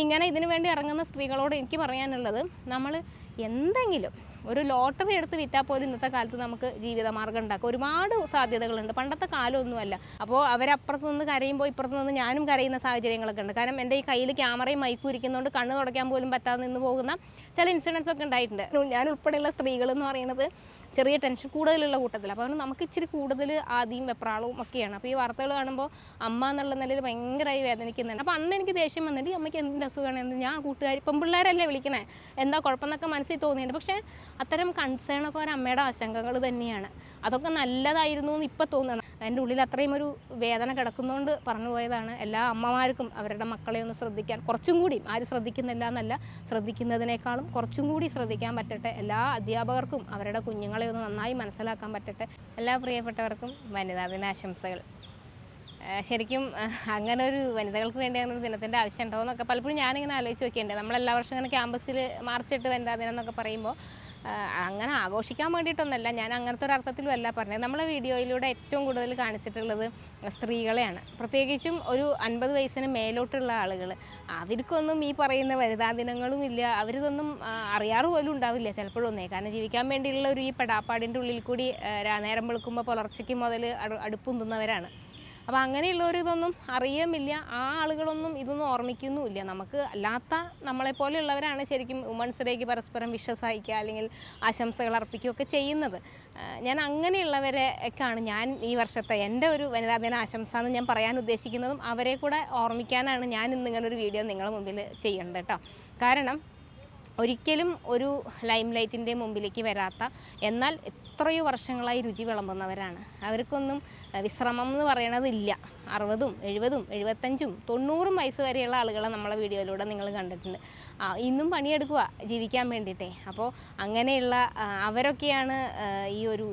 ഇങ്ങനെ ഇതിനു വേണ്ടി ഇറങ്ങുന്ന സ്ത്രീകളോട് എനിക്ക് പറയാനുള്ളത് നമ്മൾ എന്തെങ്കിലും ഒരു ലോട്ടറി എടുത്ത് വിറ്റാൽ പോലും ഇന്നത്തെ കാലത്ത് നമുക്ക് ജീവിതമാർഗം ഉണ്ടാക്കാം. ഒരുപാട് സാധ്യതകളുണ്ട്. പണ്ടത്തെ കാലമൊന്നുമല്ല. അപ്പോൾ അവരപ്പുറത്ത് നിന്ന് കരയുമ്പോൾ ഇപ്പുറത്ത് നിന്ന് ഞാനും കരയുന്ന സാഹചര്യങ്ങളൊക്കെ ഉണ്ട്. കാരണം എന്റെ ഈ കയ്യിൽ ക്യാമറയും മൈക്കും ഇരിക്കുന്നതുകൊണ്ട് കണ്ണ് തുടയ്ക്കാൻ പോലും പറ്റാതെ നിന്ന് പോകുന്ന ചില ഇൻസിഡൻസ് ഒക്കെ ഉണ്ടായിട്ടുണ്ട്. ഞാൻ ഉൾപ്പെടെയുള്ള സ്ത്രീകൾ എന്ന് പറയുന്നത് ചെറിയ ടെൻഷൻ കൂടുതലുള്ള കൂട്ടത്തിൽ. അപ്പോൾ അതുകൊണ്ട് നമുക്ക് ഇച്ചിരി കൂടുതൽ ആദ്യം വെപ്രാളവും ഒക്കെയാണ്. അപ്പോൾ ഈ വാർത്തകൾ കാണുമ്പോൾ അമ്മ എന്നുള്ള നിലയിൽ ഭയങ്കരമായി വേദനിക്കുന്നുണ്ട്. അപ്പോൾ അന്ന് എനിക്ക് ദേഷ്യം വന്നിട്ട് അമ്മയ്ക്ക് എന്ത് അസുഖമാണ്? എന്ത്? ഞാൻ കൂട്ടുകാരി പെൺപിള്ളേരല്ലേ വിളിക്കണേ? എന്താ കുഴപ്പമെന്നൊക്കെ മനസ്സിൽ തോന്നിയിട്ടുണ്ട്. പക്ഷേ അത്തരം കൺസേൺ ഒക്കെ ഒരു അമ്മയുടെ ആശങ്കകൾ തന്നെയാണ്. അതൊക്കെ നല്ലതായിരുന്നു എന്ന് ഇപ്പം തോന്നുന്നു. എന്റെ ഉള്ളിൽ അത്രയും ഒരു വേദന കിടക്കുന്നതുകൊണ്ട് പറഞ്ഞു പോയതാണ്. എല്ലാ അമ്മമാർക്കും അവരുടെ മക്കളെ ഒന്ന് ശ്രദ്ധിക്കാൻ കുറച്ചും കൂടി ആരും ശ്രദ്ധിക്കുന്നില്ല എന്നല്ല ശ്രദ്ധിക്കുന്നതിനേക്കാളും കുറച്ചും കൂടി ശ്രദ്ധിക്കാൻ പറ്റട്ടെ. എല്ലാ അധ്യാപകർക്കും അവരുടെ കുഞ്ഞുങ്ങളെ ഒന്ന് നന്നായി മനസ്സിലാക്കാൻ പറ്റട്ടെ. എല്ലാ പ്രിയപ്പെട്ടവർക്കും വനിതാ ദിനാശംസകൾ. ശരിക്കും അങ്ങനെ ഒരു വനിതകൾക്ക് വേണ്ടി അങ്ങനെ ഒരു ദിനത്തിന്റെ ആവശ്യം ഉണ്ടോ എന്നൊക്കെ പലപ്പോഴും ഞാനിങ്ങനെ ആലോചിച്ച് നോക്കിയിട്ടുണ്ട്. നമ്മളെല്ലാ വർഷവും ഇങ്ങനെ ക്യാമ്പസിൽ മാർച്ചിട്ട് വനിതാ ദിനം എന്നൊക്കെ പറയുമ്പോൾ അങ്ങനെ ആഘോഷിക്കാൻ വേണ്ടിയിട്ടൊന്നല്ല. ഞാൻ അങ്ങനത്തെ ഒരു അർത്ഥത്തിലും അല്ല പറഞ്ഞത്. നമ്മളെ വീഡിയോയിലൂടെ ഏറ്റവും കൂടുതൽ കാണിച്ചിട്ടുള്ളത് സ്ത്രീകളെയാണ്. പ്രത്യേകിച്ചും ഒരു അൻപത് വയസ്സിന് മേലോട്ടുള്ള ആളുകൾ അവർക്കൊന്നും ഈ പറയുന്ന വനിതാ ദിനങ്ങളും ഇല്ല. അവരിതൊന്നും അറിയാറ് പോലും ഉണ്ടാവില്ല ചിലപ്പോഴൊന്നേ കാരണം ജീവിക്കാൻ വേണ്ടിയുള്ള ഒരു ഈ പെടാപ്പാടിന്റെ ഉള്ളിൽ കൂടി നേരം വെളുക്കുമ്പോൾ പുലർച്ചയ്ക്ക് മുതൽ അടുപ്പും തിന്നവരാണ് അപ്പോൾ അങ്ങനെയുള്ളവർ ഇതൊന്നും അറിയുമില്ല ആ ആളുകളൊന്നും ഇതൊന്നും ഓർമ്മിക്കുന്നുമില്ല. നമുക്ക് അല്ലാത്ത നമ്മളെപ്പോലെയുള്ളവരാണ് ശരിക്കും വുമൺസ് ഡേക്ക് പരസ്പരം വിഷസ് അയക്കുക അല്ലെങ്കിൽ ആശംസകൾ അർപ്പിക്കുകയൊക്കെ ചെയ്യുന്നത്. ഞാൻ അങ്ങനെയുള്ളവരെ ഒക്കെയാണ് ഞാൻ ഈ വർഷത്തെ എന്റെ ഒരു വനിതാ ദിന ആശംസ എന്ന് ഞാൻ പറയാൻ ഉദ്ദേശിക്കുന്നതും അവരെ കൂടെ ഓർമ്മിക്കാനാണ് ഞാൻ ഇന്ന് ഇങ്ങനെ വീഡിയോ നിങ്ങളുടെ മുമ്പിൽ ചെയ്യുന്നത് കേട്ടോ. കാരണം ഒരിക്കലും ഒരു ലൈം ലൈറ്റിന്റെ മുമ്പിലേക്ക് വരാത്ത എന്നാൽ എത്രയോ വർഷങ്ങളായി രുചി വിളമ്പുന്നവരാണ്. അവർക്കൊന്നും വിശ്രമം എന്ന് പറയണതില്ല. അറുപതും എഴുപതും എഴുപത്തഞ്ചും തൊണ്ണൂറും വയസ്സ് വരെയുള്ള ആളുകളെ നമ്മളെ വീഡിയോയിലൂടെ നിങ്ങൾ കണ്ടിട്ടുണ്ട്. ഇന്നും പണിയെടുക്കുക ജീവിക്കാൻ വേണ്ടിയിട്ടേ. അപ്പോൾ അങ്ങനെയുള്ള അവരൊക്കെയാണ് ഈ ഒരു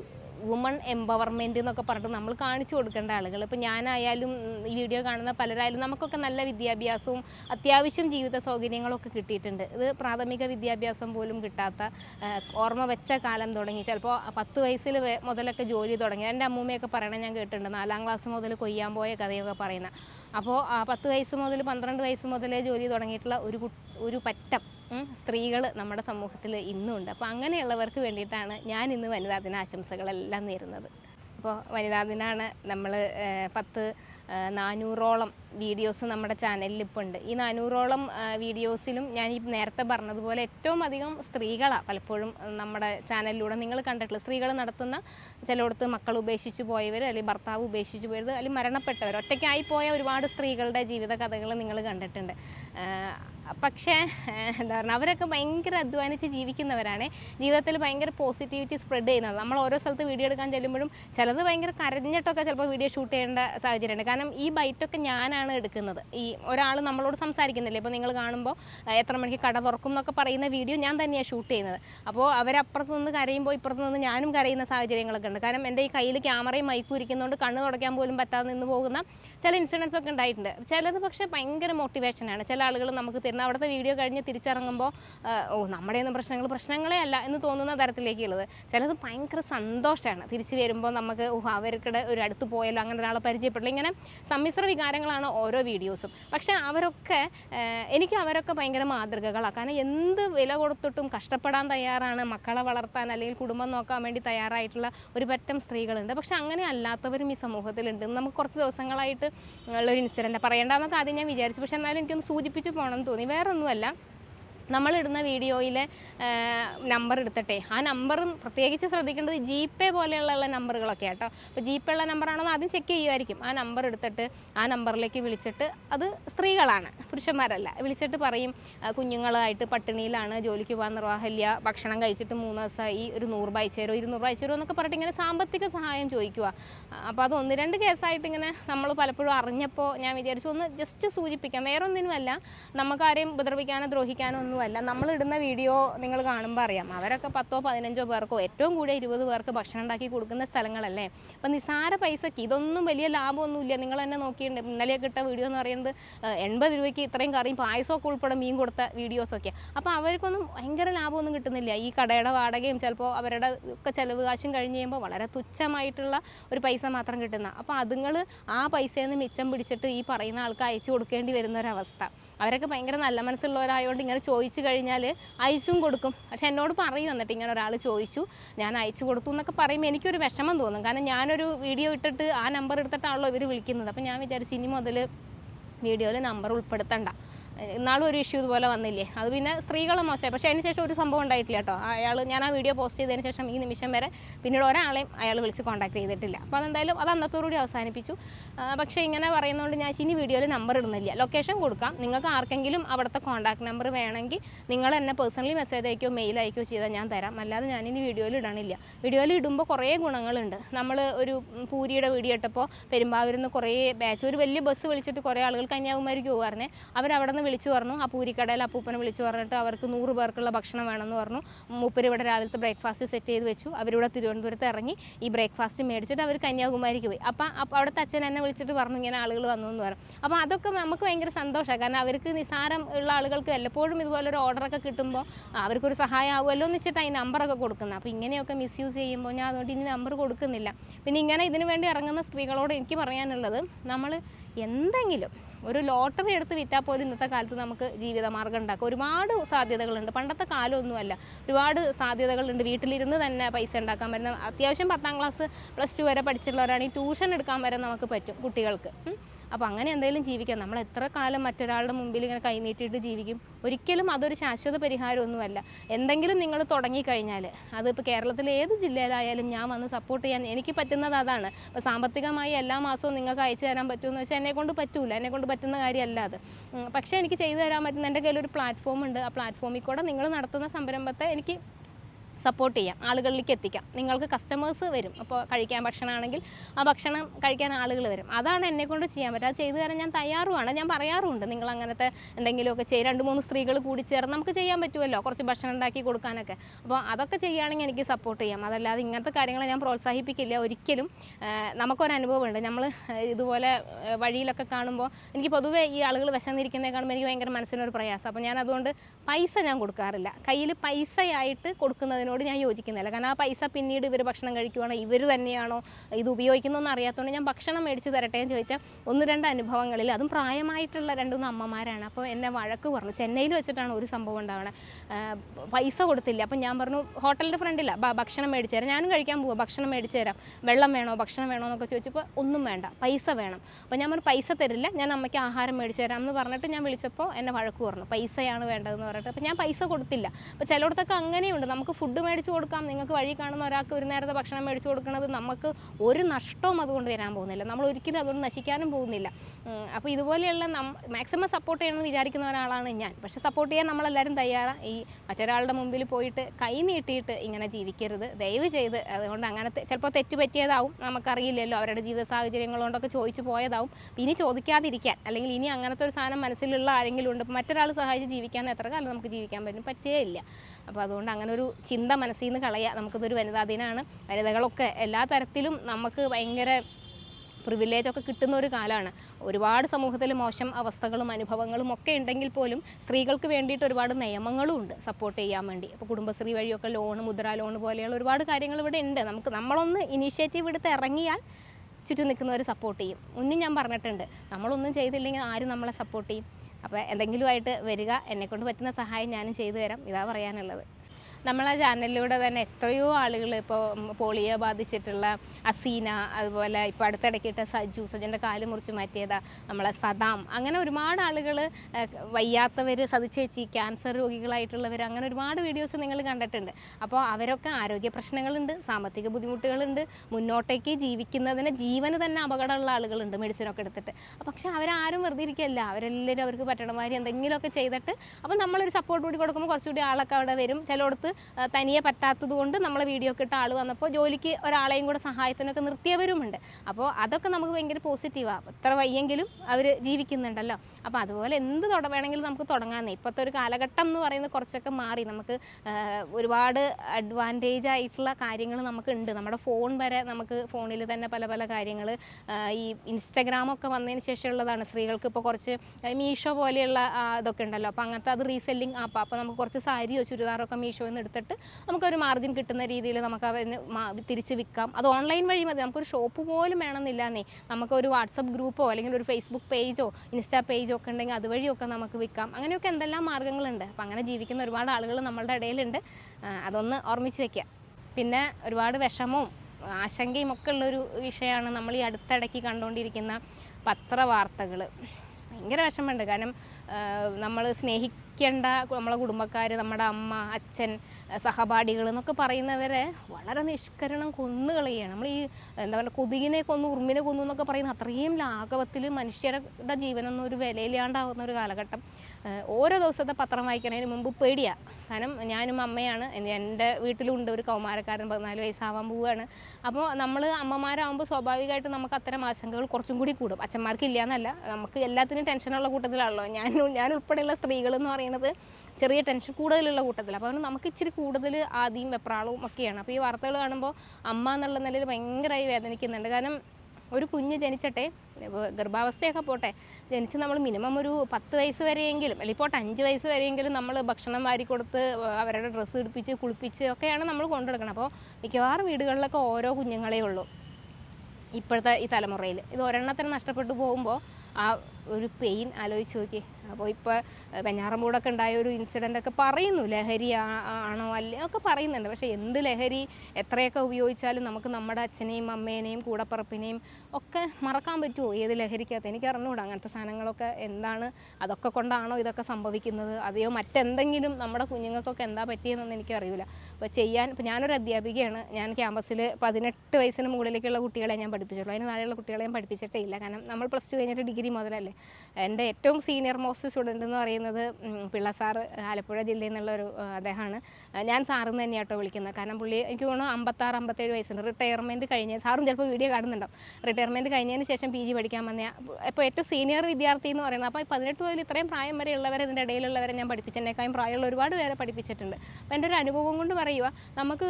വുമൺ എംപവർമെന്റ് എന്നൊക്കെ പറഞ്ഞിട്ട് നമ്മൾ കാണിച്ചു കൊടുക്കേണ്ട ആളുകൾ. ഇപ്പോൾ ഞാനായാലും ഈ വീഡിയോ കാണുന്ന പലരായാലും നമുക്കൊക്കെ നല്ല വിദ്യാഭ്യാസവും അത്യാവശ്യം ജീവിത സൗകര്യങ്ങളൊക്കെ കിട്ടിയിട്ടുണ്ട്. ഇത് പ്രാഥമിക വിദ്യാഭ്യാസം പോലും കിട്ടാത്ത ഓർമ്മ വെച്ച കാലം തുടങ്ങി. ചിലപ്പോൾ പത്ത് വയസ്സിൽ മുതലൊക്കെ ജോലി തുടങ്ങി. എന്റെ അമ്മൂമ്മയൊക്കെ പറയണത് ഞാൻ കേട്ടിട്ടുണ്ട്. നാലാം ക്ലാസ് മുതൽ കൊയ്യാൻ പോയ കഥയൊക്കെ പറയുന്ന. അപ്പോൾ പത്ത് വയസ്സ് മുതൽ പന്ത്രണ്ട് വയസ്സ് മുതലേ ജോലി തുടങ്ങിയിട്ടുള്ള ഒരു ഒരു പറ്റം. സ്ത്രീകൾ നമ്മുടെ സമൂഹത്തിൽ ഇന്നും ഉണ്ട് അപ്പോൾ അങ്ങനെയുള്ളവർക്ക് വേണ്ടിയിട്ടാണ് ഞാൻ ഇന്ന് വനിതാ ദിന ആശംസകളെല്ലാം നേരുന്നത്. അപ്പോൾ വനിതാ ദിനമാണ് നമ്മൾ പത്ത് നാനൂറോളം വീഡിയോസ് നമ്മുടെ ചാനലിൽ ഇപ്പോൾ ഉണ്ട്. ഈ നാനൂറോളം വീഡിയോസിലും ഞാൻ ഈ നേരത്തെ പറഞ്ഞതുപോലെ ഏറ്റവും അധികം സ്ത്രീകളാണ് പലപ്പോഴും നമ്മുടെ ചാനലിലൂടെ നിങ്ങൾ കണ്ടിട്ടുള്ള സ്ത്രീകൾ നടത്തുന്ന ചിലയിടത്ത് മക്കൾ ഉപേക്ഷിച്ച് പോയവർ അല്ലെങ്കിൽ ഭർത്താവ് ഉപേക്ഷിച്ച് പോയത് അല്ലെങ്കിൽ മരണപ്പെട്ടവർ ഒറ്റയ്ക്കായി പോയ ഒരുപാട് സ്ത്രീകളുടെ ജീവിത കഥകൾ നിങ്ങൾ കണ്ടിട്ടുണ്ട്. പക്ഷേ എന്താ പറയുക അവരൊക്കെ ഭയങ്കര അധ്വാനിച്ച് ജീവിക്കുന്നവരാണ്. ജീവിതത്തിൽ ഭയങ്കര പോസിറ്റിവിറ്റി സ്പ്രെഡ് ചെയ്യുന്നത്. നമ്മൾ ഓരോ സ്ഥലത്ത് വീഡിയോ എടുക്കാൻ ചെല്ലുമ്പോഴും ചിലത് ഭയങ്കര കരഞ്ഞിട്ടൊക്കെ ചിലപ്പോൾ വീഡിയോ ഷൂട്ട് ചെയ്യേണ്ട സാഹചര്യമുണ്ട്. കാരണം ഈ ബൈറ്റൊക്കെ ഞാനാണ് എടുക്കുന്നത്. ഈ ഒരാൾ നമ്മളോട് സംസാരിക്കുന്നില്ലേ. ഇപ്പോൾ നിങ്ങൾ കാണുമ്പോൾ എത്ര മണിക്ക് കട തുറക്കും എന്നൊക്കെ പറയുന്ന വീഡിയോ ഞാൻ തന്നെയാണ് ഷൂട്ട് ചെയ്യുന്നത്. അപ്പോൾ അവരപ്പുറത്ത് നിന്ന് കരയുമ്പോൾ ഇപ്പുറത്ത് നിന്ന് ഞാനും കരയുന്ന സാഹചര്യങ്ങളൊക്കെ ഉണ്ട്. കാരണം എന്റെ ഈ കയ്യിൽ ക്യാമറയും മൈക്കും ഇരിക്കുന്നതുകൊണ്ട് കണ്ണ് തുടയ്ക്കാൻ പോലും പറ്റാതെ നിന്ന് പോകുന്ന ചില ഇൻസിഡൻസ് ഒക്കെ ഉണ്ടായിട്ടുണ്ട്. ചിലത് പക്ഷേ ഭയങ്കര മോട്ടിവേഷനാണ് ചില ആളുകൾ നമുക്ക് തരുന്ന അവിടുത്തെ വീഡിയോ കഴിഞ്ഞ് തിരിച്ചിറങ്ങുമ്പോൾ ഓ നമ്മുടെ ഒന്നും പ്രശ്നങ്ങൾ പ്രശ്നങ്ങളേ അല്ല എന്ന് തോന്നുന്ന തരത്തിലേക്കുള്ളത്. ചിലത് ഭയങ്കര സന്തോഷമാണ് തിരിച്ചു വരുമ്പോൾ നമുക്ക് ഓ അവർക്കിടെ ഒരു അടുത്ത് പോയാലോ അങ്ങനെ ഒരാളെ പരിചയപ്പെടില്ല ഇങ്ങനെ സമ്മിശ്ര വികാരങ്ങളാണ് ഓരോ വീഡിയോസും. പക്ഷേ അവരൊക്കെ എനിക്ക് അവരൊക്കെ ഭയങ്കര മാതൃകകളാണ്. കാരണം എന്ത് വില കൊടുത്തിട്ടും കഷ്ടപ്പെടാൻ തയ്യാറാണ്. മക്കളെ വളർത്താൻ അല്ലെങ്കിൽ കുടുംബം നോക്കാൻ വേണ്ടി തയ്യാറായിട്ടുള്ള ഒരു പറ്റം സ്ത്രീകളുണ്ട്. പക്ഷെ അങ്ങനെ അല്ലാത്തവരും ഈ സമൂഹത്തിലുണ്ട്. നമുക്ക് കുറച്ച് ദിവസങ്ങളായിട്ട് ഉള്ളൊരു ഇൻസിഡന്റ് പറയേണ്ടെന്നൊക്കെ ആദ്യം ഞാൻ വിചാരിച്ചു. പക്ഷെ എന്നാലും എനിക്കൊന്ന് സൂചിപ്പിച്ച് പോകണം എന്ന് തോന്നി. വേറെ ഒന്നുമല്ല നമ്മളിടുന്ന വീഡിയോയിലെ നമ്പർ എടുത്തിട്ടെ. ആ നമ്പറും പ്രത്യേകിച്ച് ശ്രദ്ധിക്കേണ്ടത് ജി പേ പോലെയുള്ള നമ്പറുകളൊക്കെ കേട്ടോ അപ്പോൾ ജി പേ ഉള്ള നമ്പറാണോ ആദ്യം ചെക്ക് ചെയ്യുമായിരിക്കും ആ നമ്പർ എടുത്തിട്ട് ആ നമ്പറിലേക്ക് വിളിച്ചിട്ട് അത് സ്ത്രീകളാണ് പുരുഷന്മാരല്ല. വിളിച്ചിട്ട് പറയും കുഞ്ഞുങ്ങളായിട്ട് പട്ടിണിയിലാണ് ജോലിക്ക് പോകാൻ നിർവാഹമില്ല ഭക്ഷണം കഴിച്ചിട്ട് മൂന്ന് ദിവസമായി ഒരു നൂറ് രൂപ അയച്ചു തരുമോ ഇരുന്നൂറ് രൂപ അയച്ചു തരുമോ എന്നൊക്കെ പറഞ്ഞിട്ട് ഇങ്ങനെ സാമ്പത്തിക സഹായം ചോദിക്കുക അപ്പോൾ അത് ഒന്ന് രണ്ട് കേസായിട്ട് ഇങ്ങനെ നമ്മൾ പലപ്പോഴും അറിഞ്ഞപ്പോൾ ഞാൻ വിചാരിച്ചു ഒന്ന് ജസ്റ്റ് സൂചിപ്പിക്കാം. വേറെ ഒന്നിനുമല്ല നമുക്കാരെയും ഉപദ്രവിക്കാനോ ദ്രോഹിക്കാനോ ഒന്നുമല്ല ഒന്നുമല്ല. നമ്മൾ ഇടുന്ന വീഡിയോ നിങ്ങൾ കാണുമ്പോൾ അറിയാം. അവരൊക്കെ പത്തോ പതിനഞ്ചോ പേർക്കോ ഏറ്റവും കൂടിയ ഇരുപത് പേർക്ക് ഭക്ഷണം ഉണ്ടാക്കി കൊടുക്കുന്ന സ്ഥലങ്ങളല്ലേ? അപ്പം നിസ്സാര പൈസക്ക് ഇതൊന്നും വലിയ ലാഭമൊന്നുമില്ല. നിങ്ങൾ തന്നെ നോക്കിയിട്ടുണ്ട്. ഇന്നലെയൊക്കെ കിട്ട വീഡിയോ എന്ന് പറയുന്നത് എൺപത് രൂപയ്ക്ക് ഇത്രയും കറിയും പായസമൊക്കെ ഉൾപ്പെടെ മീൻ കൊടുത്ത വീഡിയോസൊക്കെ അപ്പോൾ അവർക്കൊന്നും ഭയങ്കര ലാഭമൊന്നും കിട്ടുന്നില്ല. ഈ കടയുടെ വാടകയും ചിലപ്പോൾ അവരുടെ ഒക്കെ ചിലവ് കാശും കഴിഞ്ഞ് കഴിയുമ്പോൾ വളരെ തുച്ഛമായിട്ടുള്ള ഒരു പൈസ മാത്രം കിട്ടുന്ന. അപ്പോൾ അതുങ്ങൾ ആ പൈസയിൽ നിന്ന് മിച്ചം പിടിച്ചിട്ട് ഈ പറയുന്ന ആൾക്ക് അയച്ചു കൊടുക്കേണ്ടി വരുന്ന ഒരവസ്ഥ അവരൊക്കെ ഭയങ്കര നല്ല മനസ്സുള്ളവരായതുകൊണ്ട് ഇങ്ങനെ ചോദിച്ചു കഴിഞ്ഞാൽ അയച്ചും കൊടുക്കും. പക്ഷെ എന്നോട് പറയും എന്നിട്ട് ഇങ്ങനെ ഒരാൾ ചോദിച്ചു. ഞാൻ അയച്ചു കൊടുത്തു എന്നൊക്കെ പറയുമ്പോൾ എനിക്കൊരു വിഷമം തോന്നും. കാരണം ഞാനൊരു വീഡിയോ ഇട്ടിട്ട് ആ നമ്പർ എടുത്തിട്ടാണല്ലോ ഇവർ വിളിക്കുന്നത്. അപ്പോൾ ഞാൻ വിചാരിച്ചു ഇനി മുതൽ വീഡിയോയിൽ നമ്പർ ഉൾപ്പെടുത്തണ്ട. ഇന്നാളും ഒരു ഇഷ്യൂ ഇതുപോലെ വന്നില്ലേ? അത് പിന്നെ സ്ത്രീകളെ മോശമായി. പക്ഷേ അതിന് ശേഷം ഒരു സംഭവം ഉണ്ടായിട്ടില്ല കേട്ടോ. അയാൾ ഞാൻ ആ വീഡിയോ പോസ്റ്റ് ചെയ്തതിന് ശേഷം ഈ നിമിഷം വരെ പിന്നീട് ഒരാളെയും അയാൾ വിളിച്ച് കോൺടാക്ട് ചെയ്തിട്ടില്ല. അപ്പോൾ അതെന്തായാലും അത് അന്നത്തോടുകൂടി അവസാനിപ്പിച്ചു. പക്ഷേ ഇങ്ങനെ പറയുന്നതുകൊണ്ട് ഞാൻ ഇനി വീഡിയോയിൽ നമ്പർ ഇടുന്നില്ല. ലൊക്കേഷൻ കൊടുക്കാം. നിങ്ങൾക്ക് ആർക്കെങ്കിലും അവിടുത്തെ കോൺടാക്ട് നമ്പർ വേണമെങ്കിൽ നിങ്ങൾ എന്നെ പേഴ്സണലി മെസ്സേജ് അയക്കോ മെയിൽ അയക്കോ ചെയ്താൽ ഞാൻ തരാം. അല്ലാതെ ഞാനിനി വീഡിയോയിൽ ഇടണില്ല. വീഡിയോയിൽ ഇടുമ്പോൾ കുറേ ഗുണങ്ങളുണ്ട്. നമ്മൾ ഒരു പൂരിയുടെ വീഡിയോ ഇട്ടപ്പോൾ പെരുമ്പാവൂരിൽ നിന്ന് കുറേ ബാച്ച് ഒരു വലിയ ബസ് വിളിച്ചിട്ട് കുറേ ആളുകൾ കന്യാകുമാരിക്ക് പോകുമായിരുന്നേ അവരവിടെ നിന്ന് വിളിച്ചു പറഞ്ഞു. ആ പൂരിക്കടയിൽ അപ്പൂപ്പനെ വിളിച്ചു പറഞ്ഞിട്ട് അവർക്ക് നൂറ് പേർക്കുള്ള ഭക്ഷണം വേണമെന്ന് പറഞ്ഞു. മൂപ്പര് ഇവിടെ രാവിലത്തെ ബ്രേക്ക്ഫാസ്റ്റ് സെറ്റ് ചെയ്ത് വെച്ചു. അവരിവിടെ തിരുവനന്തപുരത്ത് ഇറങ്ങി ഈ ബ്രേക്ക്ഫാസ്റ്റ് മേടിച്ചിട്ട് അവർ കന്യാകുമാരിക്ക് പോയി. അപ്പം അപ്പം അവിടുത്തെ അച്ഛൻ എന്നെ വിളിച്ചിട്ട് പറഞ്ഞു ഇങ്ങനെ ആളുകൾ വന്നു എന്ന് പറഞ്ഞു. അപ്പോൾ അതൊക്കെ നമുക്ക് ഭയങ്കര സന്തോഷമാണ് കാരണം അവർക്ക് നിസാരം ഉള്ള ആളുകൾക്ക് വല്ലപ്പോഴും ഇതുപോലൊരു ഓർഡറൊക്കെ കിട്ടുമ്പോൾ അവർക്കൊരു സഹായം ആവുമല്ലോ എന്ന് വെച്ചിട്ട് ഈ നമ്പറൊക്കെ കൊടുക്കുന്നത്. അപ്പോൾ ഇങ്ങനെയൊക്കെ മിസ്യൂസ് ചെയ്യുമ്പോൾ ഞാൻ അതുകൊണ്ട് ഇനി നമ്പർ കൊടുക്കുന്നില്ല. പിന്നെ ഇങ്ങനെ ഇതിനു വേണ്ടി ഇറങ്ങുന്ന സ്ത്രീകളോട് എനിക്ക് പറയാനുള്ളത് നമ്മൾ എന്തെങ്കിലും ഒരു ലോട്ടറി എടുത്ത് വിറ്റാൽ പോലും ഇന്നത്തെ കാലത്ത് നമുക്ക് ജീവിതമാർഗം ഉണ്ടാക്കാം. ഒരുപാട് സാധ്യതകളുണ്ട്. പണ്ടത്തെ കാലമൊന്നുമല്ല. ഒരുപാട് സാധ്യതകളുണ്ട്. വീട്ടിലിരുന്ന് തന്നെ പൈസ ഉണ്ടാക്കാൻ പറ്റുന്ന അത്യാവശ്യം പത്താം ക്ലാസ് പ്ലസ് ടു വരെ പഠിച്ചിട്ടുള്ളവരാണെങ്കിൽ ട്യൂഷൻ എടുക്കാൻ വരെ നമുക്ക് പറ്റും കുട്ടികൾക്ക്. അപ്പോൾ അങ്ങനെ എന്തെങ്കിലും ജീവിക്കാം. നമ്മൾ എത്ര കാലം മറ്റൊരാളുടെ മുമ്പിൽ ഇങ്ങനെ കൈനീട്ടിയിട്ട് ജീവിക്കും? ഒരിക്കലും അതൊരു ശാശ്വത പരിഹാരമൊന്നുമല്ല. എന്തെങ്കിലും നിങ്ങൾ തുടങ്ങിക്കഴിഞ്ഞാൽ അതിപ്പോൾ കേരളത്തിലെ ഏത് ജില്ലയിലായാലും ഞാൻ വന്ന് സപ്പോർട്ട് ചെയ്യാൻ എനിക്ക് പറ്റുന്നത് അതാണ്. അപ്പോൾ സാമ്പത്തികമായി എല്ലാ മാസവും നിങ്ങൾക്ക് അയച്ചു തരാൻ പറ്റുമെന്ന് വെച്ചാൽ എന്നെ കൊണ്ട് പറ്റൂല. എന്നെ കൊണ്ട് പറ്റുന്ന കാര്യമല്ല അത്. പക്ഷേ എനിക്ക് ചെയ്തു തരാൻ പറ്റുന്ന എന്റെ കയ്യിൽ ഒരു പ്ലാറ്റ്ഫോം ഉണ്ട്. ആ പ്ലാറ്റ്ഫോമിൽ കൂടെ നിങ്ങൾ നടത്തുന്ന സംരംഭത്തെ എനിക്ക് സപ്പോർട്ട് ചെയ്യാം ആളുകളിലേക്ക് എത്തിക്കാം. നിങ്ങൾക്ക് കസ്റ്റമേഴ്സ് വരും. അപ്പോൾ കഴിക്കാൻ ഭക്ഷണമാണെങ്കിൽ ആ ഭക്ഷണം കഴിക്കാൻ ആളുകൾ വരും. അതാണ് എന്നെ കൊണ്ട് ചെയ്യാൻ പറ്റുക. അത് ചെയ്തു തരാൻ ഞാൻ തയ്യാറുമാണ്. ഞാൻ പറയാറുണ്ട് നിങ്ങൾ അങ്ങനത്തെ എന്തെങ്കിലുമൊക്കെ ചെയ്യും രണ്ട് മൂന്ന് സ്ത്രീകൾ കൂടി ചേർന്ന് നമുക്ക് ചെയ്യാൻ പറ്റുമല്ലോ കുറച്ച് ഭക്ഷണം ഉണ്ടാക്കി കൊടുക്കാനൊക്കെ. അപ്പോൾ അതൊക്കെ ചെയ്യുകയാണെങ്കിൽ എനിക്ക് സപ്പോർട്ട് ചെയ്യാം. അതല്ലാതെ ഇങ്ങനത്തെ കാര്യങ്ങൾ ഞാൻ പ്രോത്സാഹിപ്പിക്കില്ല. ഒരിക്കലും നമുക്കൊരനുഭവമുണ്ട് നമ്മൾ ഇതുപോലെ വഴിയിലൊക്കെ കാണുമ്പോൾ എനിക്ക് പൊതുവേ ഈ ആളുകൾ വിശന്നിരിക്കുന്നത് കാണുമ്പോൾ എനിക്ക് ഭയങ്കര മനസ്സിനൊരു പ്രയാസം. അപ്പോൾ ഞാൻ അതുകൊണ്ട് പൈസ ഞാൻ കൊടുക്കാറില്ല. കയ്യിൽ പൈസയായിട്ട് കൊടുക്കുന്നതിനോട് ഞാൻ യോജിക്കുന്നില്ല. കാരണം ആ പൈസ പിന്നീട് ഇവർ ഭക്ഷണം കഴിക്കുവാണോ ഇവർ തന്നെയാണോ ഇത് ഉപയോഗിക്കുന്നതെന്ന് അറിയാത്തതുകൊണ്ട് ഞാൻ ഭക്ഷണം മേടിച്ച് തരട്ടെ എന്ന് ചോദിച്ചാൽ ഒന്ന് രണ്ട് അനുഭവങ്ങളിൽ. അതും പ്രായമായിട്ടുള്ള രണ്ടുമൂന്ന് അമ്മമാരാണ്. അപ്പോൾ എന്നെ വഴക്ക് പറഞ്ഞു. ചെന്നൈയിൽ വെച്ചിട്ടാണ് ഒരു സംഭവം ഉണ്ടാവണേ. പൈസ കൊടുത്തില്ല. അപ്പം ഞാൻ പറഞ്ഞു ഹോട്ടലിന്റെ ഫ്രണ്ടില്ല. ഭക്ഷണം മേടിച്ച് തരാം. ഞാനും കഴിക്കാൻ പോവാം. ഭക്ഷണം മേടിച്ച് തരാം. വെള്ളം വേണോ ഭക്ഷണം വേണോ എന്നൊക്കെ ചോദിച്ചപ്പോൾ ഒന്നും വേണ്ട. പൈസ വേണം. അപ്പോൾ ഞാൻ പറഞ്ഞു പൈസ തരില്ല. ഞാൻ അമ്മയ്ക്ക് ആഹാരം മേടിച്ച് തരാം എന്ന് പറഞ്ഞിട്ട് ഞാൻ വിളിച്ചപ്പോൾ എന്നെ വഴക്ക് പറഞ്ഞു. പൈസയാണ് വേണ്ടതെന്ന് പറഞ്ഞിട്ട്. അപ്പോൾ ഞാൻ പൈസ കൊടുത്തില്ല. അപ്പോൾ ചിലയിടത്തൊക്കെ അങ്ങനെയുണ്ട്. നമുക്ക് ഫുഡ് മേടിച്ച് കൊടുക്കാം. നിങ്ങൾക്ക് വഴി കാണുന്ന ഒരാൾക്ക് ഒരു നേരത്തെ ഭക്ഷണം മേടിച്ചു കൊടുക്കുന്നത് നമുക്ക് ഒരു നഷ്ടവും അതുകൊണ്ട് വരാൻ പോകുന്നില്ല. നമ്മൾ ഒരിക്കലും അതുകൊണ്ട് നശിക്കാനും പോകുന്നില്ല. അപ്പോൾ ഇതുപോലെയുള്ള മാക്സിമം സപ്പോർട്ട് ചെയ്യണമെന്ന് വിചാരിക്കുന്ന ഒരാളാണ് ഞാൻ. പക്ഷെ സപ്പോർട്ട് ചെയ്യാൻ നമ്മളെല്ലാവരും തയ്യാറാണ് ഈ മറ്റൊരാളുടെ മുമ്പിൽ പോയിട്ട് കൈ നീട്ടിയിട്ട് ഇങ്ങനെ ജീവിക്കരുത്. ദയവ് ചെയ്ത് അതുകൊണ്ട് അങ്ങനത്തെ ചിലപ്പോൾ തെറ്റ് പറ്റിയതാവും. നമുക്കറിയില്ലല്ലോ അവരുടെ ജീവിത സാഹചര്യങ്ങൾ കൊണ്ടൊക്കെ ചോദിച്ചു പോയതാവും. ഇനി ചോദിക്കാതിരിക്കാൻ അല്ലെങ്കിൽ ഇനി അങ്ങനത്തെ ഒരു സാധനം മനസ്സിലുള്ള ആരെങ്കിലും ഉണ്ട്. മറ്റൊരാൾ സഹായിച്ച് ജീവിക്കാൻ എത്ര കാലം നമുക്ക് ജീവിക്കാൻ പറ്റും? പറ്റേ ഇല്ല. അപ്പോൾ അതുകൊണ്ട് അങ്ങനെ ഒരു ചിന്ത മനസ്സിൽ നിന്ന് കളയുക. നമുക്കിതൊരു വനിതാ ദിനമാണ് വനിതകളൊക്കെ എല്ലാ തരത്തിലും നമുക്ക് ഭയങ്കര പ്രിവിലേജ് ഒക്കെ കിട്ടുന്ന ഒരു കാലമാണ്. ഒരുപാട് സമൂഹത്തിൽ മോശം അവസ്ഥകളും അനുഭവങ്ങളും ഒക്കെ ഉണ്ടെങ്കിൽ പോലും സ്ത്രീകൾക്ക് വേണ്ടിയിട്ട് ഒരുപാട് നിയമങ്ങളും ഉണ്ട് സപ്പോർട്ട് ചെയ്യാൻ വേണ്ടി. അപ്പോൾ കുടുംബശ്രീ വഴിയൊക്കെ ലോൺ മുദ്ര ലോൺ പോലെയുള്ള ഒരുപാട് കാര്യങ്ങൾ ഇവിടെ ഉണ്ട്. നമുക്ക് നമ്മളൊന്ന് ഇനീഷ്യേറ്റീവ് എടുത്ത് ഇറങ്ങിയാൽ ചുറ്റും നിൽക്കുന്നവർ സപ്പോർട്ട് ചെയ്യും. മുന്നും ഞാൻ പറഞ്ഞിട്ടുണ്ട് നമ്മളൊന്നും ചെയ്തില്ലെങ്കിൽ ആരും നമ്മളെ സപ്പോർട്ട് ചെയ്യും? അപ്പോൾ എന്തെങ്കിലുമായിട്ട് വരിക എന്നെക്കൊണ്ട് പറ്റുന്ന സഹായം ഞാനും ചെയ്തു തരാം. ഇതാ പറയാനുള്ളത്. നമ്മളെ ചാനലിലൂടെ തന്നെ എത്രയോ ആളുകൾ ഇപ്പോൾ പോളിയോ ബാധിച്ചിട്ടുള്ള അസീന അതുപോലെ ഇപ്പോൾ അടുത്തിടയ്ക്കിട്ട സജു സജുന്റെ കാൽ മുറിച്ച് മാറ്റിയതാ നമ്മളെ സദാം. അങ്ങനെ ഒരുപാട് ആളുകൾ വയ്യാത്തവർ സതിച്ചേച്ചി ക്യാൻസർ രോഗികളായിട്ടുള്ളവർ അങ്ങനെ ഒരുപാട് വീഡിയോസ് നിങ്ങൾ കണ്ടിട്ടുണ്ട്. അപ്പോൾ അവരൊക്കെ ആരോഗ്യ പ്രശ്നങ്ങളുണ്ട് സാമ്പത്തിക ബുദ്ധിമുട്ടുകളുണ്ട് മുന്നോട്ടേക്ക് ജീവിക്കുന്നതിന് ജീവന് തന്നെ അപകടമുള്ള ആളുകളുണ്ട് മെഡിസിനൊക്കെ എടുത്തിട്ട്. പക്ഷെ അവരാരും വെറുതെ ഇരിക്കുകയല്ല അവരെല്ലാവരും അവർക്ക് പറ്റണമാതിരി എന്തെങ്കിലുമൊക്കെ ചെയ്തിട്ട് അപ്പം നമ്മളൊരു സപ്പോർട്ട് കൂടി കൊടുക്കുമ്പോൾ കുറച്ചുകൂടി ആളൊക്കെ അവിടെ വരും. ചിലയിടത്ത് തനിയെ പറ്റാത്തത് കൊണ്ട് നമ്മളെ വീഡിയോ ഒക്കെ ഇട്ട ആൾ വന്നപ്പോൾ ജോലിക്ക് ഒരാളെയും കൂടെ സഹായത്തിനൊക്കെ നിർത്തിയവരുമുണ്ട്. അപ്പോൾ അതൊക്കെ നമുക്ക് ഭയങ്കര പോസിറ്റീവാണ് എത്ര വയ്യെങ്കിലും അവർ ജീവിക്കുന്നുണ്ടല്ലോ. അപ്പോൾ അതുപോലെ എന്ത് വേണമെങ്കിലും നമുക്ക് തുടങ്ങാമെന്നേ ഇപ്പോഴത്തെ ഒരു കാലഘട്ടം എന്ന് പറയുന്നത് കുറച്ചൊക്കെ മാറി. നമുക്ക് ഒരുപാട് അഡ്വാന്റേജ് ആയിട്ടുള്ള കാര്യങ്ങൾ നമുക്കുണ്ട്. നമ്മുടെ ഫോൺ വരെ നമുക്ക് ഫോണിൽ തന്നെ പല പല കാര്യങ്ങൾ ഈ ഇൻസ്റ്റഗ്രാമൊക്കെ വന്നതിന് ശേഷമുള്ളതാണ്. സ്ത്രീകൾക്ക് ഇപ്പോൾ കുറച്ച് മീഷോ പോലെയുള്ള ഇതൊക്കെ ഉണ്ടല്ലോ. അപ്പോൾ അങ്ങനത്തെ അത് റീസെല്ലിംഗ് ആപ്പ് അപ്പോൾ നമുക്ക് കുറച്ച് സാരിയോ ചുരിദാറൊക്കെ മീഷോയിൽ നിന്ന് എടുത്തിട്ട് നമുക്കൊരു മാർജിൻ കിട്ടുന്ന രീതിയിൽ നമുക്ക് അവന് മാ- തിരിച്ച് വിൽക്കാം. അത് ഓൺലൈൻ വഴി മതി. നമുക്കൊരു ഷോപ്പ് പോലും വേണമെന്നില്ലാന്നേ. നമുക്കൊരു വാട്സപ്പ് ഗ്രൂപ്പോ അല്ലെങ്കിൽ ഒരു ഫേസ്ബുക്ക് പേജോ ഇൻസ്റ്റാ പേജോ ഒക്കെ ഉണ്ടെങ്കിൽ അതുവഴിയൊക്കെ നമുക്ക് വിൽക്കാം. അങ്ങനെയൊക്കെ എന്തെല്ലാം മാർഗങ്ങളുണ്ട് അപ്പം അങ്ങനെ ജീവിക്കുന്ന ഒരുപാട് ആളുകൾ നമ്മളുടെ ഇടയിലുണ്ട്. അതൊന്ന് ഓർമ്മിച്ച് വെക്കുക പിന്നെ ഒരുപാട് വിഷമവും ആശങ്കയും ഒക്കെ ഉള്ളൊരു വിഷയമാണ് നമ്മൾ ഈ അടുത്തിടയ്ക്ക് കണ്ടുകൊണ്ടിരിക്കുന്ന പത്രവാർത്തകൾ ഭയങ്കര വിഷമമുണ്ട്. കാരണം നമ്മൾ സ്നേഹിക്കേണ്ട നമ്മളെ കുടുംബക്കാർ നമ്മുടെ അമ്മ അച്ഛൻ സഹപാഠികൾ എന്നൊക്കെ പറയുന്നവരെ വളരെ നിഷ്കരണം കൊന്നുകളയാണ് നമ്മൾ ഈ എന്താ പറയുക കൊതുകിനെ കൊന്നു ഉറുമ്പിനെ കൊന്നു എന്നൊക്കെ പറയുന്ന അത്രയും ലാഘവത്തിൽ മനുഷ്യരുടെ ജീവനൊന്നും ഒരു വിലയില്ലാണ്ടാവുന്ന ഒരു കാലഘട്ടം. ഓരോ ദിവസത്തെ പത്രം വായിക്കണതിന് മുമ്പ് പേടിയാണ് കാരണം ഞാനും അമ്മയാണ്. എൻ- എന്റെ വീട്ടിലുണ്ട് ഒരു കൗമാരക്കാരൻ പതിനാല് വയസ്സാവാൻ പോവുകയാണ്. അപ്പോൾ നമ്മൾ അമ്മമാരാകുമ്പോൾ സ്വാഭാവികമായിട്ട് നമുക്ക് അത്തരം ആശങ്കകൾ കുറച്ചും കൂടി കൂടും. അച്ഛന്മാർക്ക് ഇല്ല എന്നല്ല നമുക്ക് എല്ലാത്തിനും ടെൻഷനുള്ള കൂട്ടത്തിലാണല്ലോ. ഞാൻ ഞാൻ ഉൾപ്പെടെയുള്ള സ്ത്രീകൾ എന്ന് പറയുന്നത് ചെറിയ ടെൻഷൻ കൂടുതലുള്ള കൂട്ടത്തിൽ അപ്പോൾ നമുക്ക് ഇച്ചിരി കൂടുതൽ ആദ്യം വെപ്രാളവും ഒക്കെയാണ്. അപ്പോൾ ഈ വാർത്തകൾ കാണുമ്പോൾ അമ്മ എന്നുള്ള നിലയിൽ ഭയങ്കരമായി വേദനിക്കുന്നുണ്ട്. കാരണം ഒരു കുഞ്ഞ് ജനിച്ചട്ടെ ഗർഭാവസ്ഥയൊക്കെ പോട്ടെ ജനിച്ച് നമ്മൾ മിനിമം ഒരു പത്ത് വയസ്സ് വരെയെങ്കിലും അല്ലെങ്കിൽ പോട്ടെ അഞ്ച് വയസ്സ് വരെയെങ്കിലും നമ്മൾ ഭക്ഷണം വാരി കൊടുത്ത് അവരുടെ ഡ്രസ്സ് ഇടിപ്പിച്ച് കുളിപ്പിച്ച് ഒക്കെയാണ് നമ്മൾ കൊണ്ടുനടക്കണം അപ്പോൾ മിക്കവാറും വീടുകളിലൊക്കെ ഓരോ കുഞ്ഞുങ്ങളേ ഉള്ളൂ. ഇപ്പോഴത്തെ ഈ തലമുറയിൽ ഇത് ഒരെണ്ണത്തിന് നഷ്ടപ്പെട്ടു പോകുമ്പോൾ ആ ഒരു പെയിൻ ആലോചിച്ച് നോക്കി അപ്പോൾ ഇപ്പോൾ വെഞ്ഞാറമൂടൊക്കെ ഉണ്ടായ ഒരു ഇൻസിഡന്റ് ഒക്കെ പറയുന്നു. ലഹരി ആണോ അല്ലേ ഒക്കെ പറയുന്നുണ്ട്. പക്ഷേ എന്ത് ലഹരി എത്രയൊക്കെ ഉപയോഗിച്ചാലും നമുക്ക് നമ്മുടെ അച്ഛനെയും അമ്മേനെയും കൂടപ്പറപ്പിനെയും ഒക്കെ മറക്കാൻ പറ്റുമോ? ഏത് ലഹരിക്കകത്ത്? എനിക്ക് അറിഞ്ഞുകൂടാ അങ്ങനത്തെ സാധനങ്ങളൊക്കെ എന്താണ് അതൊക്കെ കൊണ്ടാണോ ഇതൊക്കെ സംഭവിക്കുന്നത്? അതെയോ മറ്റെന്തെങ്കിലും നമ്മുടെ കുഞ്ഞുങ്ങൾക്കൊക്കെ എന്താ പറ്റിയതെന്നൊന്നും എനിക്കറിയില്ല അപ്പോൾ ചെയ്യാൻ ഇപ്പോൾ ഞാനൊരു അധ്യാപികയാണ്. ഞാൻ ക്യാമ്പസിൽ പതിനെട്ട് വയസ്സിന് മുകളിലേക്കുള്ള കുട്ടികളെ ഞാൻ പഠിപ്പിച്ചുള്ളൂ. അതിന് താഴെയുള്ള കുട്ടികളെ ഞാൻ പഠിപ്പിച്ചിട്ടേ ഇല്ല. കാരണം നമ്മൾ പ്ലസ് ടു കഴിഞ്ഞിട്ട് ഡിഗ്രി മുതലല്ലേ. എന്റെ ഏറ്റവും സീനിയർ മോസ്റ്റ് സ്റ്റുഡന്റ് എന്ന് പറയുന്നത് പിള്ള സാറ് ആലപ്പുഴ ജില്ലയിൽ നിന്നുള്ള ഒരു ഞാൻ അദ്ദേഹമാണ്. ഞാൻ സാറിന്ന് തന്നെയാട്ടോ വിളിക്കുന്നത്. കാരണം പുള്ളി എനിക്ക് തോന്നുന്നു അമ്പത്താറ് അമ്പത്തേഴ് വയസ്സുണ്ട്. റിട്ടയർമെന്റ് കഴിഞ്ഞ് സാറും ചിലപ്പോൾ വീഡിയോ കാണുന്നുണ്ടാവും. റിട്ടയർമെന്റ് കഴിഞ്ഞതിന് ശേഷം പി ജി പഠിക്കാൻ വന്ന ഇപ്പോൾ ഏറ്റവും സീനിയർ വിദ്യാർത്ഥി എന്ന് പറയുന്നത് അപ്പോൾ പതിനെട്ട് മുതൽ ഇത്രയും പ്രായം വരെ ഉള്ളവരെ ഇതിന്റെ ഇടയിലുള്ളവരെ ഞാൻ പഠിപ്പിച്ചതിനേക്കാളും പ്രായമുള്ള ഒരുപാട് പേരെ പഠിപ്പിച്ചിട്ടുണ്ട്. അപ്പോൾ എന്റെ ഒരു അനുഭവം കൊണ്ട് പറയുക നമുക്ക്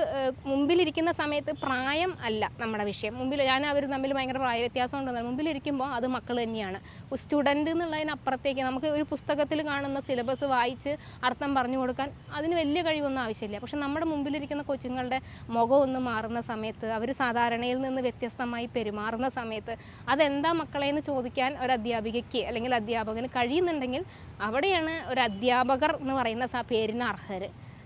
മുമ്പിലിരിക്കുന്ന സമയത്ത് പ്രായം അല്ല നമ്മുടെ വിഷയം. മുമ്പിൽ ഞാൻ അവർ തമ്മിൽ ഭയങ്കര പ്രായ വ്യത്യാസം ഉണ്ടെന്ന് മുമ്പിലിരിക്കുമ്പോൾ അത് മക്കൾ തന്നെയാണ്. സ്റ്റുഡന്റ് എന്നുള്ളതിനപ്പുറത്തേക്ക് നമുക്ക് ഒരു പുസ്തകത്തിൽ കാണുന്ന സിലബസ് വായിച്ച് അർത്ഥം പറഞ്ഞു കൊടുക്കാൻ അതിന് വലിയ കഴിവൊന്നും ആവശ്യമില്ല. പക്ഷെ നമ്മുടെ മുമ്പിലിരിക്കുന്ന കൊച്ചുങ്ങളുടെ മുഖം ഒന്ന് മാറുന്ന സമയത്ത് അവർ സാധാരണയിൽ നിന്ന് വ്യത്യസ്തമായി പെരുമാറുന്ന സമയത്ത് അതെന്താ മക്കളെ എന്ന് ചോദിക്കാൻ ഒരു അധ്യാപികയ്ക്ക് അല്ലെങ്കിൽ അധ്യാപകന് കഴിയുന്നുണ്ടെങ്കിൽ അവിടെയാണ് ഒരു അധ്യാപകർ എന്ന് പറയുന്ന പേരിന് അർഹർ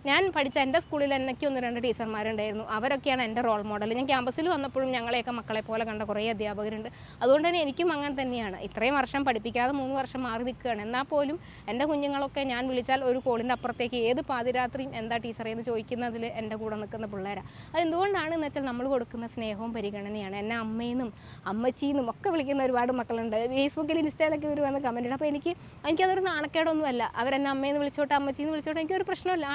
ഞാൻ പഠിച്ച എന്റെ സ്കൂളിൽ എനിക്ക് ഒന്ന് രണ്ട് ടീച്ചർമാരുണ്ടായിരുന്നു. അവരൊക്കെയാണ് എന്റെ റോൾ മോഡൽ ഞാൻ ക്യാമ്പസിൽ വന്നപ്പോഴും ഞങ്ങളെയൊക്കെ മക്കളെ പോലെ കണ്ട കുറേ അധ്യാപകരുണ്ട്. അതുകൊണ്ട് തന്നെ എനിക്കും അങ്ങനെ തന്നെയാണ്. ഇത്രയും വർഷം പഠിപ്പിക്കാതെ മൂന്ന് വർഷം മാറി നിൽക്കുകയാണ്. എന്നാൽ പോലും എന്റെ കുഞ്ഞുങ്ങളൊക്കെ ഞാൻ വിളിച്ചാൽ ഒരു കോളിന്റെ അപ്പുറത്തേക്ക് ഏത് പാതിരാത്രിയും എന്താ ടീച്ചറേ എന്ന് ചോദിക്കുന്നതിൽ എന്റെ കൂടെ നിൽക്കുന്ന പിള്ളേരാണ് അതെന്തുകൊണ്ടാണെന്ന് വെച്ചാൽ നമ്മൾ കൊടുക്കുന്ന സ്നേഹവും പരിഗണനയാണ്. എന്നെ അമ്മയെന്നും അമ്മച്ചീന്നും ഒക്കെ വിളിക്കുന്ന ഒരുപാട് മക്കളുണ്ട്. ഫേസ്ബുക്കിൽ ഇൻസ്റ്റയിലൊക്കെ ഇവർ വന്ന് കമന്റ് ഉണ്ട് അപ്പോൾ എനിക്ക് എനിക്കതൊരു നാണക്കേടൊന്നുമല്ല. അവരെന്നെ അമ്മയെന്ന് വിളിച്ചോട്ടെ അമ്മച്ചീന്ന് വിളിച്ചോട്ടെ എനിക്കൊരു പ്രശ്നമില്ല.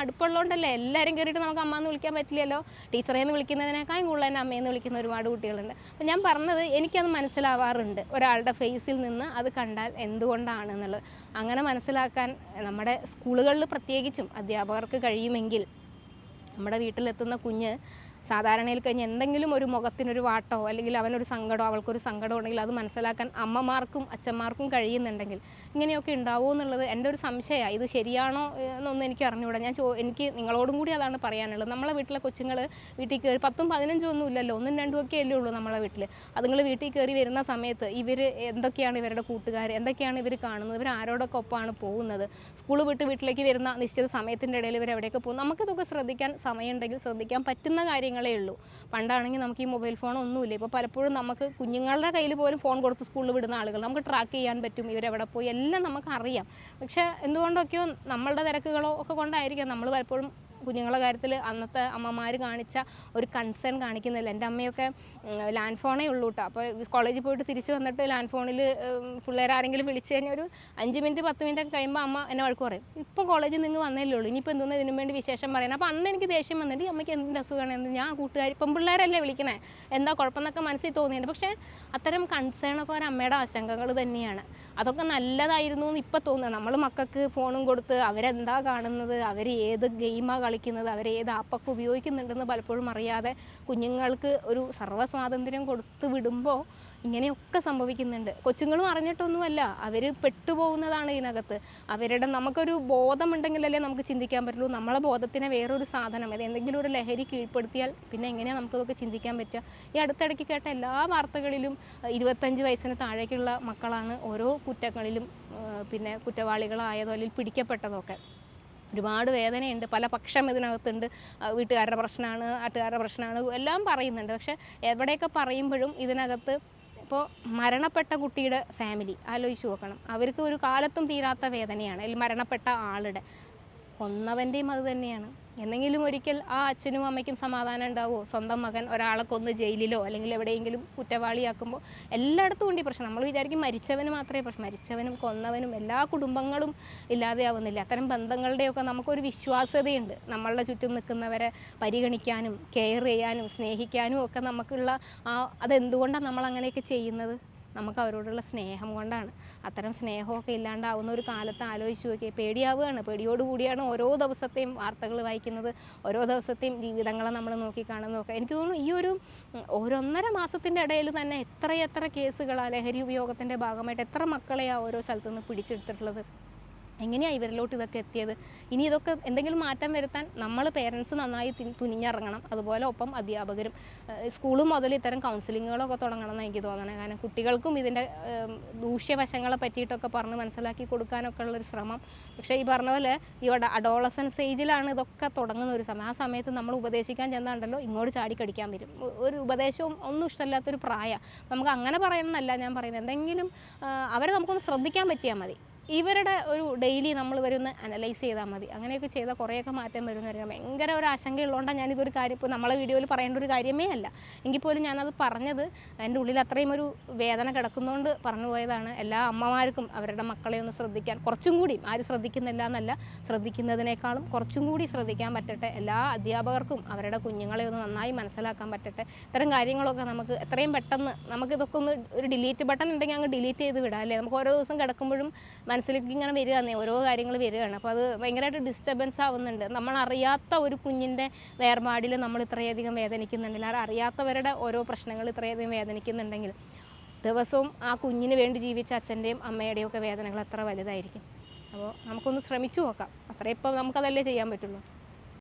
അടുപ്പുള്ളതുകൊണ്ടല്ലേ എല്ലാവരും കയറിയിട്ട് നമുക്ക് അമ്മ എന്ന് വിളിക്കാൻ പറ്റില്ലല്ലോ? ടീച്ചറെ എന്ന് വിളിക്കുന്നതിനേക്കാളും കൂടുതൽ തന്നെ അമ്മയെന്ന് വിളിക്കുന്ന ഒരുപാട് കുട്ടികളുണ്ട്. അപ്പം ഞാൻ പറഞ്ഞത് എനിക്കത് മനസ്സിലാവാറുണ്ട്. ഒരാളുടെ ഫേസിൽ നിന്ന് അത് കണ്ടാൽ എന്തുകൊണ്ടാണ് എന്നുള്ളത് അങ്ങനെ മനസ്സിലാക്കാൻ നമ്മുടെ സ്കൂളുകളിൽ പ്രത്യേകിച്ചും അധ്യാപകർക്ക് കഴിയുമെങ്കിൽ നമ്മുടെ വീട്ടിലെത്തുന്ന കുഞ്ഞ് സാധാരണയിൽ കഴിഞ്ഞ് എന്തെങ്കിലും ഒരു മുഖത്തിനൊരു വാട്ടോ അല്ലെങ്കിൽ അവനൊരു സങ്കടമോ അവൾക്കൊരു സങ്കടം ഉണ്ടെങ്കിൽ അത് മനസ്സിലാക്കാൻ അമ്മമാർക്കും അച്ഛന്മാർക്കും കഴിയുന്നുണ്ടെങ്കിൽ ഇങ്ങനെയൊക്കെ ഉണ്ടാവുമോ എന്നുള്ളത് എന്റെ ഒരു സംശയമാണ് ഇത് ശരിയാണോ എന്നൊന്നും എനിക്ക് അറിഞ്ഞുകൂടാ. ഞാൻ ചോ എനിക്ക് നിങ്ങളോടും കൂടി അതാണ് പറയാനുള്ളത്. നമ്മളെ വീട്ടിലെ കൊച്ചുങ്ങൾ വീട്ടിൽ കയറി പത്തും പതിനഞ്ചും ഒന്നും ഇല്ലല്ലോ. ഒന്നും രണ്ടും ഒക്കെ അല്ലേ ഉള്ളൂ നമ്മളെ വീട്ടിൽ അതുങ്ങൾ വീട്ടിൽ കയറി വരുന്ന സമയത്ത് ഇവർ എന്തൊക്കെയാണ് ഇവരുടെ കൂട്ടുകാർ എന്തൊക്കെയാണ് ഇവർ കാണുന്നത് ഇവർ ആരോടൊക്കെ ഒപ്പമാണ് പോകുന്നത്? സ്കൂൾ വിട്ട് വീട്ടിലേക്ക് വരുന്ന നിശ്ചിത സമയത്തിന്റെ ഇടയിൽ ഇവർ എവിടെയൊക്കെ പോകും? നമുക്കിതൊക്കെ ശ്രദ്ധിക്കാൻ സമയമുണ്ടെങ്കിൽ ശ്രദ്ധിക്കാൻ പറ്റുന്ന കാര്യങ്ങളേ ഉള്ളൂ പണ്ടാണെങ്കിൽ നമുക്ക് ഈ മൊബൈൽ ഫോൺ ഒന്നുമില്ല. ഇപ്പോൾ പലപ്പോഴും നമുക്ക് കുഞ്ഞുങ്ങളുടെ കയ്യിൽ പോലും ഫോൺ കൊടുത്ത് സ്കൂളിൽ വിടുന്ന ആളുകൾ നമുക്ക് ട്രാക്ക് ചെയ്യാൻ പറ്റും ഇവരെവിടെ പോയി എല്ലാം നമുക്ക് അറിയാം. പക്ഷേ എന്തുകൊണ്ടൊക്കെയോ നമ്മളുടെ തിരക്കുകളോ ഒക്കെ കൊണ്ടായിരിക്കാം നമ്മൾ പലപ്പോഴും കുഞ്ഞുങ്ങളെ കാര്യത്തിൽ അന്നത്തെ അമ്മമാർ കാണിച്ച ഒരു കൺസേൺ കാണിക്കുന്നില്ല. എന്റെ അമ്മയൊക്കെ ലാൻഡ് ഫോണേ ഉള്ളൂ കേട്ടോ അപ്പോൾ കോളേജിൽ പോയിട്ട് തിരിച്ച് വന്നിട്ട് ലാൻഡ് ഫോണിൽ പിള്ളേർ ആരെങ്കിലും വിളിച്ചു കഴിഞ്ഞാൽ ഒരു അഞ്ച് മിനിറ്റ് പത്ത് മിനിറ്റ് ഒക്കെ കഴിയുമ്പോൾ അമ്മ എന്നെ വഴക്ക് പറയും. ഇപ്പം കോളേജിൽ നിന്ന് വന്നല്ലേ ഉള്ളൂ. ഇനിയിപ്പോൾ എന്തോന്ന് ഇതിനു വേണ്ടി വിശേഷം പറയണം അപ്പോൾ അന്ന് എനിക്ക് ദേഷ്യം വന്നിട്ട് അമ്മയ്ക്ക് എന്തിന്റെ അസുഖമാണ്? എന്ത് ഞാൻ കൂട്ടുകാർ ഇപ്പം പിള്ളേരല്ലേ വിളിക്കണേ. എന്താ കുഴപ്പമെന്നൊക്കെ മനസ്സിൽ തോന്നിയുണ്ട് പക്ഷേ അത്തരം കൺസേൺ ഒക്കെ ഒരു അമ്മയുടെ ആശങ്കകൾ തന്നെയാണ്. അതൊക്കെ നല്ലതായിരുന്നു എന്ന് ഇപ്പം തോന്നുന്നത് നമ്മൾ മക്കൾക്ക് ഫോണും കൊടുത്ത് അവരെന്താ കാണുന്നത്? അവർ ഏത് ഗെയിമാണ് കളിക്കുന്നത് അവർ ഏത് ആപ്പൊക്കെ ഉപയോഗിക്കുന്നുണ്ടെന്ന് പലപ്പോഴും അറിയാതെ കുഞ്ഞുങ്ങൾക്ക് ഒരു സർവ സ്വാതന്ത്ര്യം കൊടുത്ത് വിടുമ്പോൾ ഇങ്ങനെയൊക്കെ സംഭവിക്കുന്നുണ്ട്. കൊച്ചുങ്ങളും അറിഞ്ഞിട്ടൊന്നുമല്ല അവർ പെട്ടുപോകുന്നതാണ് ഇതിനകത്ത്. അവരുടെ നമുക്കൊരു ബോധമുണ്ടെങ്കിലല്ലേ നമുക്ക് ചിന്തിക്കാൻ പറ്റുള്ളൂ. നമ്മളെ ബോധത്തിനെ വേറൊരു സാധനം അത് എന്തെങ്കിലും ഒരു ലഹരി കീഴ്പ്പെടുത്തിയാൽ പിന്നെ എങ്ങനെയാണ് നമുക്കതൊക്കെ ചിന്തിക്കാൻ പറ്റുക? ഈ അടുത്തിടയ്ക്ക് കേട്ട എല്ലാ വാർത്തകളിലും ഇരുപത്തഞ്ച് വയസ്സിന് താഴേക്കുള്ള മക്കളാണ് ഓരോ കുറ്റങ്ങളിലും പിന്നെ കുറ്റവാളികളായതോ അല്ലെങ്കിൽ പിടിക്കപ്പെട്ടതൊക്കെ. ഒരുപാട് വേദനയുണ്ട്. പല പക്ഷം ഇതിനകത്തുണ്ട്. വീട്ടുകാരുടെ പ്രശ്നമാണ് നാട്ടുകാരുടെ പ്രശ്നമാണ് എല്ലാം പറയുന്നുണ്ട്. പക്ഷെ എവിടെയൊക്കെ പറയുമ്പോഴും ഇതിനകത്ത് ഇപ്പോൾ മരണപ്പെട്ട കുട്ടിയുടെ ഫാമിലി ആലോചിച്ച് നോക്കണം. അവർക്ക് ഒരു കാലത്തും തീരാത്ത വേദനയാണ്. അല്ലെങ്കിൽ മരണപ്പെട്ട ആളുടെ കൊന്നവന്റെയും അത് തന്നെയാണ്. എന്നെങ്കിലും ഒരിക്കൽ ആ അച്ഛനും അമ്മയ്ക്കും സമാധാനം ഉണ്ടാവുമോ? സ്വന്തം മകൻ ഒരാളെ കൊന്ന് ജയിലിലോ അല്ലെങ്കിൽ എവിടെയെങ്കിലും കുറ്റവാളിയാക്കുമ്പോൾ എല്ലായിടത്തും ഉണ്ട് പ്രശ്നം. നമ്മൾ വിചാരിക്കും മരിച്ചവന് മാത്രമേ പ്രശ്നം മരിച്ചവനും കൊന്നവനും എല്ലാ കുടുംബങ്ങളും ഇല്ലാതെയാവുന്നില്ല. അത്തരം ബന്ധങ്ങളുടെയൊക്കെ നമുക്കൊരു വിശ്വാസ്യതയുണ്ട്. നമ്മളുടെ ചുറ്റും നിൽക്കുന്നവരെ പരിഗണിക്കാനും കെയർ ചെയ്യാനും സ്നേഹിക്കാനും ഒക്കെ നമുക്കുള്ള ആ അതെന്തുകൊണ്ടാണ് നമ്മൾ അങ്ങനെയൊക്കെ ചെയ്യുന്നത്? നമുക്ക് അവരോടുള്ള സ്നേഹം കൊണ്ടാണ്. അത്തരം സ്നേഹമൊക്കെ ഇല്ലാണ്ടാവുന്ന ഒരു കാലത്ത് ആലോചിച്ച് നോക്കിയാൽ പേടിയാവുകയാണ്. പേടിയോടുകൂടിയാണ് ഓരോ ദിവസത്തെയും വാർത്തകൾ വായിക്കുന്നത് ഓരോ ദിവസത്തെയും ജീവിതങ്ങളെ നമ്മൾ നോക്കി നോക്കിക്കാണുന്നതൊക്കെ. എനിക്ക് തോന്നുന്നു ഈ ഒരു ഒരൊന്നര മാസത്തിന്റെ ഇടയിൽ തന്നെ എത്രയെത്ര കേസുകളാണ് ലഹരി ഉപയോഗത്തിന്റെ ഭാഗമായിട്ട് എത്ര മക്കളെയാണ് ഓരോ സ്ഥലത്തു നിന്ന് പിടിച്ചെടുത്തിട്ടുള്ളത്? എങ്ങനെയാണ് ഇവരിലോട്ട് ഇതൊക്കെ എത്തിയത്? ഇനി ഇതൊക്കെ എന്തെങ്കിലും മാറ്റം വരുത്താൻ നമ്മൾ പേരൻസ് നന്നായി തുനിഞ്ഞിറങ്ങണം. അതുപോലെ ഒപ്പം അധ്യാപകരും സ്കൂൾ മുതൽ ഇത്തരം കൗൺസിലിങ്ങുകളൊക്കെ തുടങ്ങണം എന്ന് എനിക്ക് തോന്നണം. കാരണം കുട്ടികൾക്കും ഇതിന്റെ ദൂഷ്യവശങ്ങളെ പറ്റിയിട്ടൊക്കെ പറഞ്ഞ് മനസ്സിലാക്കി കൊടുക്കാനൊക്കെ ഉള്ളൊരു ശ്രമം. പക്ഷേ ഈ പറഞ്ഞ പോലെ ഈ അഡോളസൻസ് ഏജിലാണ് ഇതൊക്കെ തുടങ്ങുന്ന ഒരു സമയം. ആ സമയത്ത് നമ്മൾ ഉപദേശിക്കാൻ ചെന്നാണ്ടല്ലോ ഇങ്ങോട്ട് ചാടിക്കടിക്കാൻ വരും. ഒരു ഉപദേശവും ഒന്നും ഇഷ്ടമല്ലാത്തൊരു പ്രായ. നമുക്ക് അങ്ങനെ പറയണമെന്നല്ല ഞാൻ പറയുന്നത്. എന്തെങ്കിലും അവരെ നമുക്കൊന്ന് ശ്രദ്ധിക്കാൻ പറ്റിയാൽ മതി. ഇവരുടെ ഒരു ഡെയിലി നമ്മൾ വരുന്ന അനലൈസ് ചെയ്താൽ മതി. അങ്ങനെയൊക്കെ ചെയ്താൽ കുറേയൊക്കെ മാറ്റം വരുന്ന ഭയങ്കര ഒരു ആശങ്കയുള്ളതുകൊണ്ടാണ് ഞാനിതൊരു കാര്യം ഇപ്പോൾ നമ്മളെ വീഡിയോയിൽ പറയേണ്ട ഒരു കാര്യമേ അല്ല. എങ്കിൽ പോലും ഞാനത് പറഞ്ഞത് എന്റെ ഉള്ളിൽ അത്രയും ഒരു വേദന കിടക്കുന്നതുകൊണ്ട് പറഞ്ഞു പോയതാണ്. എല്ലാ അമ്മമാർക്കും അവരുടെ മക്കളെ ഒന്ന് ശ്രദ്ധിക്കാൻ കുറച്ചും കൂടി ആരും ശ്രദ്ധിക്കുന്നില്ല എന്നല്ല ശ്രദ്ധിക്കുന്നതിനേക്കാളും കുറച്ചും കൂടി ശ്രദ്ധിക്കാൻ പറ്റട്ടെ. എല്ലാ അധ്യാപകർക്കും അവരുടെ കുഞ്ഞുങ്ങളെ ഒന്ന് നന്നായി മനസ്സിലാക്കാൻ പറ്റട്ടെ. ഇത്തരം കാര്യങ്ങളൊക്കെ നമുക്ക് എത്രയും പെട്ടെന്ന് നമുക്കിതൊക്കെ ഒന്ന് ഒരു ഡിലീറ്റ് ബട്ടൺ ഉണ്ടെങ്കിൽ അങ്ങ് ഡിലീറ്റ് ചെയ്ത് വിടാം അല്ലേ? നമുക്ക് ഓരോ ദിവസം കിടക്കുമ്പോഴും മനസ്സിലേക്ക് ഇങ്ങനെ വരികയെന്നേ ഓരോ കാര്യങ്ങൾ വരികയാണ്. അപ്പോൾ അത് ഭയങ്കരമായിട്ട് ഡിസ്റ്റർബൻസ് ആവുന്നുണ്ട്. നമ്മൾ അറിയാത്ത ഒരു കുഞ്ഞിന്റെ വേർപാടിൽ നമ്മൾ ഇത്രയധികം വേദനിക്കുന്നുണ്ട്. അല്ലാതെ അറിയാത്തവരുടെ ഓരോ പ്രശ്നങ്ങൾ ഇത്രയധികം വേദനിക്കുന്നുണ്ടെങ്കിൽ ദിവസവും ആ കുഞ്ഞിന് വേണ്ടി ജീവിച്ച അച്ഛന്റെയും അമ്മയുടെയും ഒക്കെ വേദനകൾ എത്ര വലുതായിരിക്കും. അപ്പോൾ നമുക്കൊന്ന് ശ്രമിച്ചു നോക്കാം. അത്രയും ഇപ്പോൾ നമുക്കതല്ലേ ചെയ്യാൻ പറ്റുള്ളൂ.